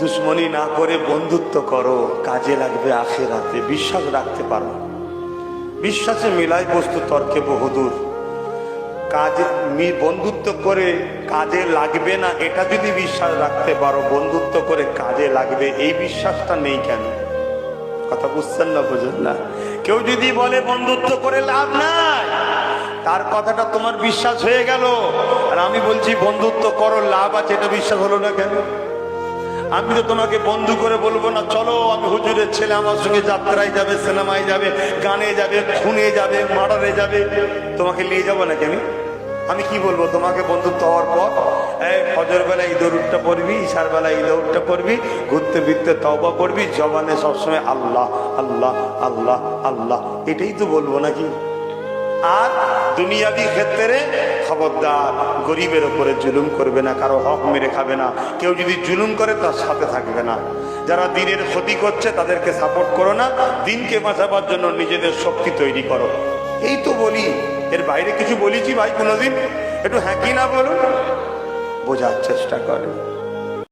দুশ্মনী না করে বন্ধুত্ব করো, কাজে লাগবে আখেরাতে, বিশ্বাস রাখতে পারো। বিশ্বাসে মিলাই বস্তু তর্কে বহুদূর। কাজে বন্ধুত্ব করে কাজে লাগবে না, এটা যদি বিশ্বাস রাখতে পারো, বন্ধুত্ব করে কাজে লাগবে, এই বিশ্বাসটা নেই কেন? কথা বুঝছেন না বুঝেন না? কেউ যদি বলে বন্ধুত্ব করে লাভ নাই, তার কথাটা তোমার বিশ্বাস হয়ে গেল। আর আমি বলছি, বন্ধুত্ব করো, লাভ আছে, এটা বিশ্বাস হলো না কেন? আমি তো তোমাকে বন্ধু করে বলব না, চলো, আমি হুজুরের ছেলে, আমার সঙ্গে যাত্রায় যাবে, সিনেমায় যাবে, গানে যাবে, খুনে যাবে, মার্ডারে যাবে। তোমাকে নিয়ে যাব নাকি আমি? আমি কি বলব, তোমাকে বন্ধুত্ব হওয়ার পর, এই ফজর বেলা ইদরুটটা পড়বি ইশার বেলা ইদরুটটা পড়বি, ঘুরতে ফিরতে তবা করবি, জবানে সবসময় আল্লাহ আল্লাহ আল্লাহ আল্লাহ। এটাই তো বলব নাকি? আর দুনিয়াবি ক্ষেত্রে খবরদার, গরিবের ওপরে জুলুম করবে না, কারও হক মেরে খাবে না। কেউ যদি জুলুম করে, তার সাথে থাকবে না। যারা দিনের ক্ষতি করছে, তাদেরকে সাপোর্ট করো না। দিনকে বাঁচাবার জন্য নিজেদের শক্তি তৈরি করো। এই তো বলি। এর বাইরে কিছু বলেছি ভাই কোনোদিন? একটু হ্যাঁ কি না বলুন? বোঝার চেষ্টা করে